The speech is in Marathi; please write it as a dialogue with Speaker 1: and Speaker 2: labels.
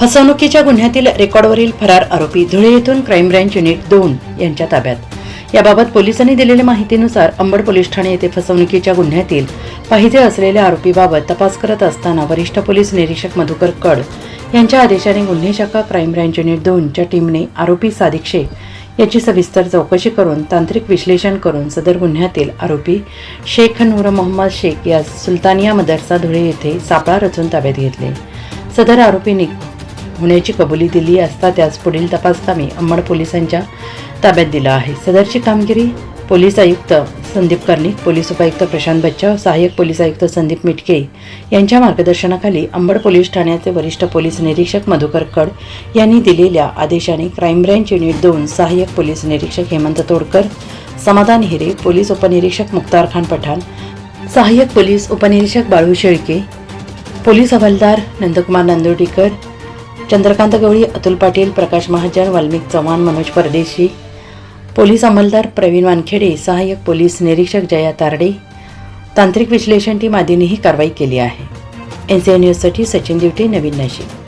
Speaker 1: फसवणुकीच्या गुन्ह्यातील रेकॉर्डवरील फरार आरोपी धुळे येथून क्राईम ब्रँच युनिट दोन यांच्या ताब्यात. याबाबत पोलिसांनी दिलेल्या माहितीनुसार अंबड पोलीस ठाणे येथे फसवणुकीच्या गुन्ह्यातील पाहिजे असलेल्या आरोपीबाबत तपास करत असताना वरिष्ठ पोलीस निरीक्षक मधुकर कड यांच्या आदेशाने गुन्हे शाखा क्राईम ब्रँच युनिट दोनच्या टीमने आरोपी सादिक शेख याची सविस्तर चौकशी करून तांत्रिक विश्लेषण करून सदर गुन्ह्यातील आरोपी शेख नूर मोहम्मद शेख या सुलतानिया मदरसा धुळे येथे सापळा रचून ताब्यात घेतले. सदर आरोपीने होण्याची कबुली दिली असता त्यास पुढील तपासकामी अंबड पोलिसांच्या ताब्यात दिला आहे. सदरची कामगिरी पोलीस आयुक्त संदीप कर्णिक पोलीस उपायुक्त प्रशांत बच्चा सहाय्यक पोलीस आयुक्त संदीप मिटके यांच्या मार्गदर्शनाखाली अंबड पोलीस ठाण्याचे वरिष्ठ पोलीस निरीक्षक मधुकर कड यांनी दिलेल्या आदेशाने क्राईम ब्रँच युनिट दोन सहाय्यक पोलीस निरीक्षक हेमंत तोडकर समाधान हिरे पोलीस उपनिरीक्षक मुक्तार खान पठाण सहाय्यक पोलीस उपनिरीक्षक बाळू शेळके पोलीस हवालदार नंदकुमार नांदोडीकर चंद्रकांत गवळी अतुल पाटील प्रकाश महाजन वाल्मिक चव्हाण मनोज परदेशी पोलीस अंमलदार प्रवीण वानखेडे सहाय्यक पोलीस निरीक्षक जया तारडे. तांत्रिक विश्लेषण टीम आदींनी ही कारवाई केली आहे. एन सी न्यूजसाठी सचिन दिवटे नवीन नाशिक